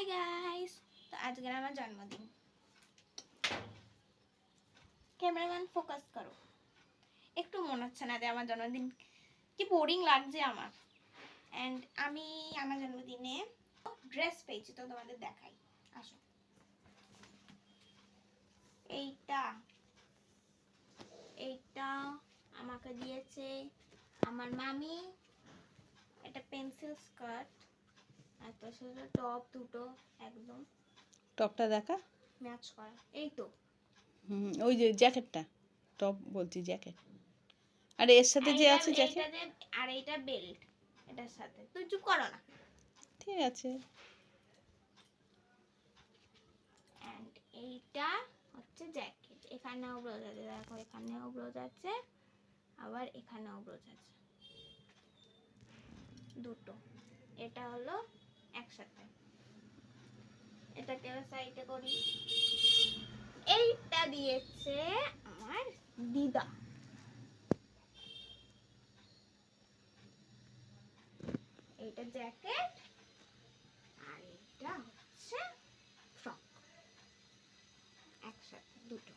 Hi guys তো আজকের আমার জন্মদিন। ক্যামেরাম্যান ফোকাস করো। একটু মনে হচ্ছে না যে আমার জন্মদিন। কি বোরিং লাগছে আমার। অ্যান্ড আমি আমার জন্মদিনে ড্রেস পেয়েছি, তো তোমাদের দেখাই। আসো। এইটা। এইটা আমাকে দিয়েছে আমার মামি। এটা পেন্সিল স্কার্ট তার সাথে টপ দুটো একদম। টপটা দেখা? ম্যাচ করা। এই তো। হুম ওই যে জ্যাকেটটা টপ বলছি জ্যাকেট। আর এর সাথে যে আছে জ্যাকেট? আর এইটা বেল্ট এটার সাথে। তুই চুপ করো না। ঠিক আছে। অ্যান্ড এইটা হচ্ছে জ্যাকেট। এখানেও ব্রোজ আছে দেখো এখানেও ব্রোজ আছে আবার এখানেও ব্রোজ আছে। দুটো। এটা হলো একসাথে। এটাকে সাইডে করি। এইটা দিয়েছে আমার দিদা। এইটা জ্যাকেট, আর এইটা হচ্ছে ফ্রক। একসাথে, দুটো।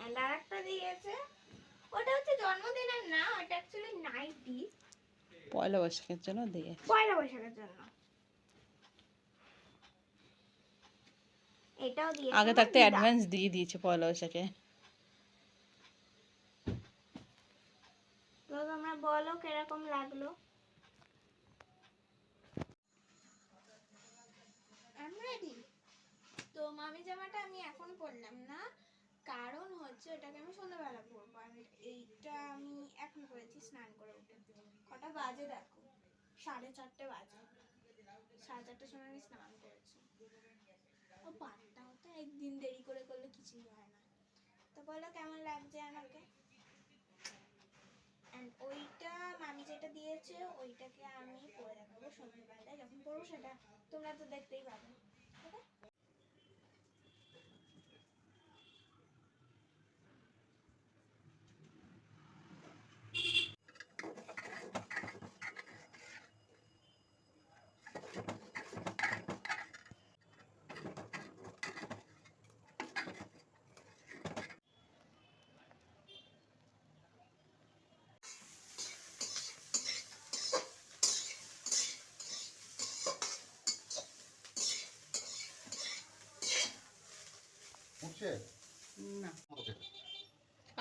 আর একটা দিয়েছে, ওটা হচ্ছে জন্মদিনের না, ওটা অ্যাকচুয়ালি নাইটি পয়লা বৈশাখের জন্য দিয়ে। পয়লা বৈশাখের জন্য। এটাও দিয়েছে আগে থাকতে অ্যাডভান্স দিয়ে দিয়েছে পয়লা বৈশাখে। তো তোমরা বলো কীরকম লাগল? তো মামি জামাটা আমি এখন পরলাম না। কারণ হচ্ছে এটাকে আমি সন্ধ্যাবেলা পরবো। আর এইটা আমি এখন পরেছি স্নান করে উঠে। কটা বাজে দেখো? সাড়ে চারটে বাজে। সাড়ে চারটের সময় আমি স্নান করেছি। ও পাঁচটা হতো একদিন দেরি করে করলে কিছুই হয় না। তো বলো কেমন লাগছে আমাকে? ওইটা মামি যেটা দিয়েছে, ওইটাকে আমি পরে দেখাবো সন্ধ্যেবেলায়। যখন পরবো সেটা তোমরা তো দেখতেই পাবে।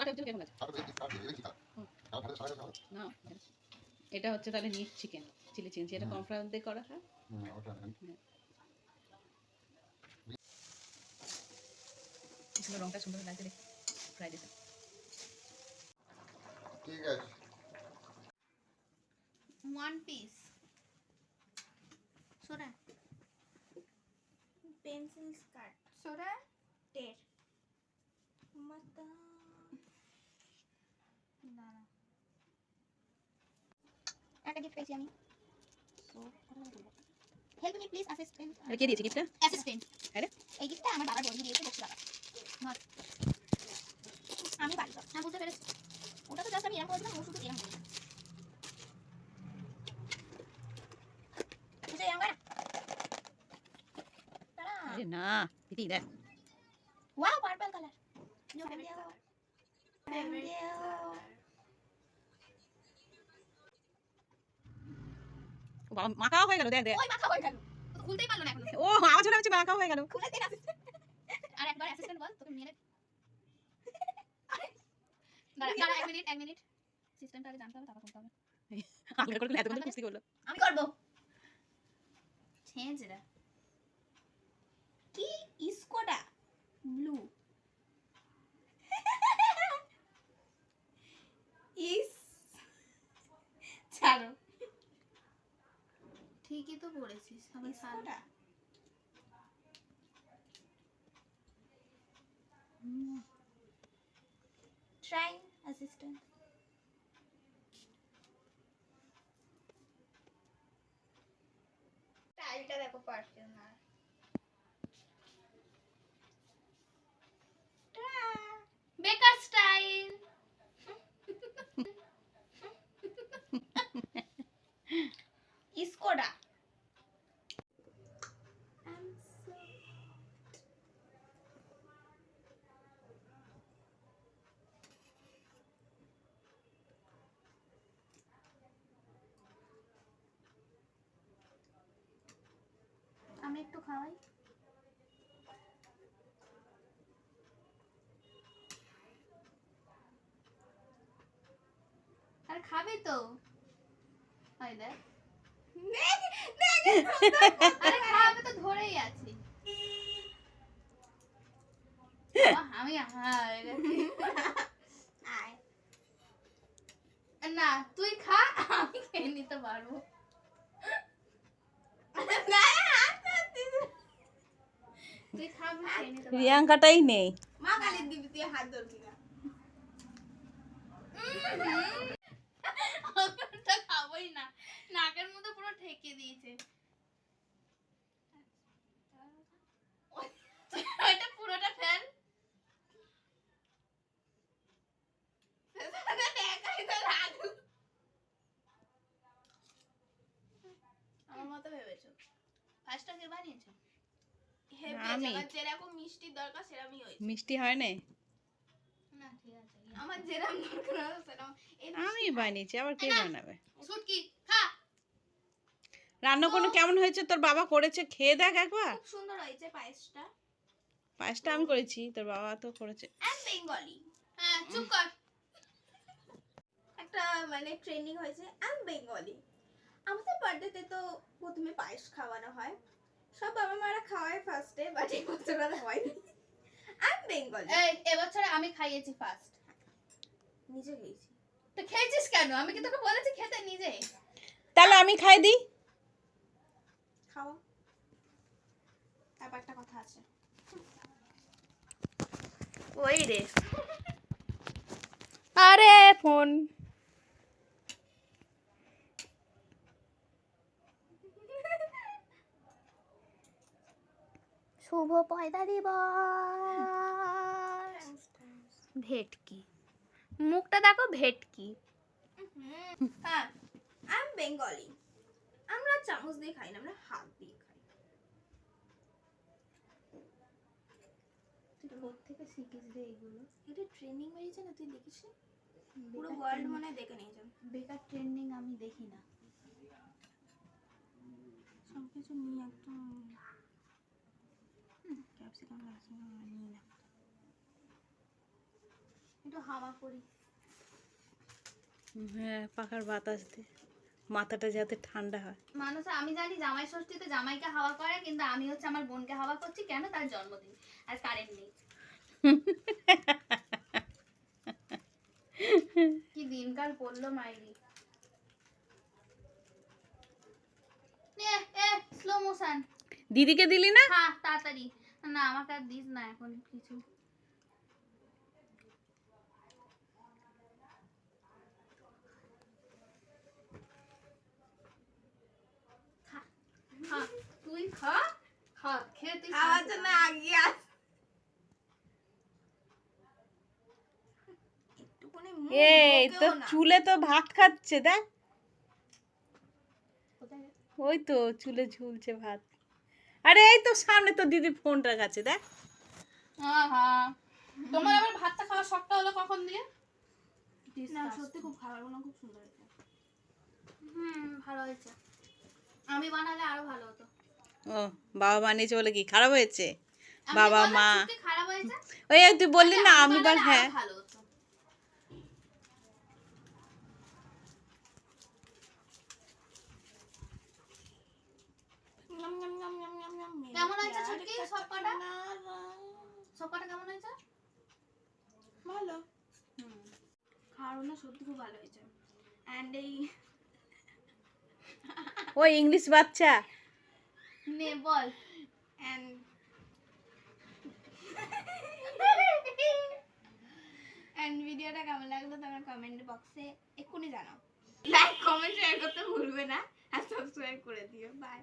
আর কেমন আছে দেখি দেখি না এটা হচ্ছে তাহলে নিট চিকেন চিলি চিকেন যেটা। কর্নফ্লাওয়ার দিয়ে করা হয়? রংটা সুন্দর লাগছে দেখতে। ফ্রাইড রাইস ঠিক আছে। ওয়ান পিস সোরা পেন্সিল স্কার্ট সোরা টের মাতা একটা গিফট পেয়েছি আমি। So help me please assistant আর কে দিয়েছে গিফটটা অ্যাসিস্ট্যান্ট আরে? এই গিফটটা আমার বাবার বন্ধু দিয়েছে বক্সি বাবা। ধর। আমি বাড়ি যাব। হ্যাঁ বুঝতে পেরেছি। ওটা তো জাস্ট আমি এরকম করেছিলাম ও শুধু এরকম না দিদি দেখ। মাখাও হয়ে গেল দেখ দেখ। ওই মাথা হয়ে গেল। খুলতেই পারল না এখন। ও জন্য হচ্ছে মাখা হয়ে গেল। খুলে দিন আর একবার অ্যাসিস্ট্যান্ট বল তোকে মেরে দাঁড়া দাঁড়া এক মিনিট এক মিনিট। সিস্টেমটা আগে জানতে হবে তারপর খুলতে হবে। আগে করে এত কুস্তি করল। আমি করব। ছেঁচড়া। কি? ইসকোটা? ব্লু। ঠিকই তো পড়েছিস আমি ইসকোটা ট্রাইং অ্যাসিস্ট্যান্ট স্টাইলটা দেখো পারফিউম আর বেকার স্টাইল ইসকোডা একটু খাওয়াই। আর খাবি তো। দেখ। খাবে। তো ধরেই আছি। আমি না তুই খা আমি খেয়ে নিতে পারব। প্রিয়াঙ্কাটাই নেই। মা কালীর দিবি তুই হাত ধরবি না। ওটা খাবোই না। নাকের মধ্যে পুরো ঠেকে দিয়েছে। ওইটা পুরোটা ফেল। আমার মতো ভেবেছো? ফার্স্টটা কে বানিয়েছে আমি। যেরকম মিষ্টির দরকার সেরকমই হয়েছে। মিষ্টি হয় না না ঠিক আছে আমার যেরকম দরকার সেরকম। আমি বানিয়েছি আবার কে বানাবে? খা। রান্না কোনো কেমন হয়েছে? তোর বাবা করেছে খেয়ে দেখ একবার। খুব সুন্দর হয়েছে পায়েসটা। পায়েসটা আমি করেছি তোর বাবা তো করেছে। বেঙ্গলি হ্যাঁ চুপ কর। একটা মানে ট্রেনিং হয়েছে অ্যান্ড বেঙ্গলি আমাদের বার্থডেতে তো প্রথমে পায়েস খাওয়ানো হয়। সব বাবা মারা খাওয়ায় ফার্স্টে বাট এই বছর আর হয়নি। অ্যান্ড বেঙ্গলি এই এবছরে আমি খাইয়েছি ফার্স্ট নিজে খেয়েছি। তো খেয়েছিস কেন? আমি কি তোকে বলেছি খেতে নিজে? তাহলে আমি খাই দিই খাওয়া তারপর একটা কথা আছে। ওই রে। আরে ফোন। পয়দা দিবস। ভেটকি। মুখটা দেখো ভেটকি। হ্যাঁ আই বেঙ্গলি আমরা চামচ দিয়ে খাই না আমরা হাত দিয়ে খাই। তুই কোথেকে শিখিস রে এগুলো। এটা ট্রেনিং হয়েছে না তুই দেখিস পুরো ওয়ার্ল্ড মনে হয় দেখে নিয়ে যাবে বেকার ট্রেন্ডিং আমি দেখি না। সব কিছু নিয়ে একদম ক্যাপসিকাম ক্যাপসিকাম নিয়ে না একটু হাওয়া করি। হ্যাঁ পাখার বাতাস দে। মাথাটা যাতে ঠান্ডা হয়। মানুষ আমি জানি জামাই ষষ্ঠীতে জামাইকে হাওয়া করে কিন্তু আমি হচ্ছে আমার বোনকে হাওয়া করছি কেন তার জন্মদিন আর কারেন্ট নেই। কি দিনকাল পড়ল মাইরি। স্লো মোশন দিদিকে দিলি না? হ্যাঁ তাড়াতাড়ি। না আমাকে আর দিস না এখন কিছু। খা, খা, তুই খা খা খেয়ে তুই খাওয়ার জন্য পা। আস। এই তো চুলে তো ভাত খাচ্ছে দেখ। ওই তো চুলে ঝুলছে ভাত। আরে এই তো সামনে তো দিদি ফোনটা কাছে দেখ। আহা। তোমার আবার ভাতটা খাওয়ার শখটা হলো কখন দিয়ে? না সত্যি খুব খাবারগুলো খুব সুন্দর হয়েছে। হুম ভালো হয়েছে। আমি বানালে আরও ভালো হতো। ও বাবা বানিয়েছে বলে কি? খারাপ হয়েছে? বাবা মা। খারাপ হয়েছে? ওই তুই বললি না আমি বল বানালে হ্যাঁ। ভালো ইংলিশ বাচ্চা। নে বল। অ্যান্ড অ্যান্ড ভিডিওটা কেমন লাগল তোমরা কমেন্ট বক্সে এক্ষুনি জানাও। লাইক কমেন্ট শেয়ার করতে ভুলবে না। আর সাবস্ক্রাইব করে দিও। বাই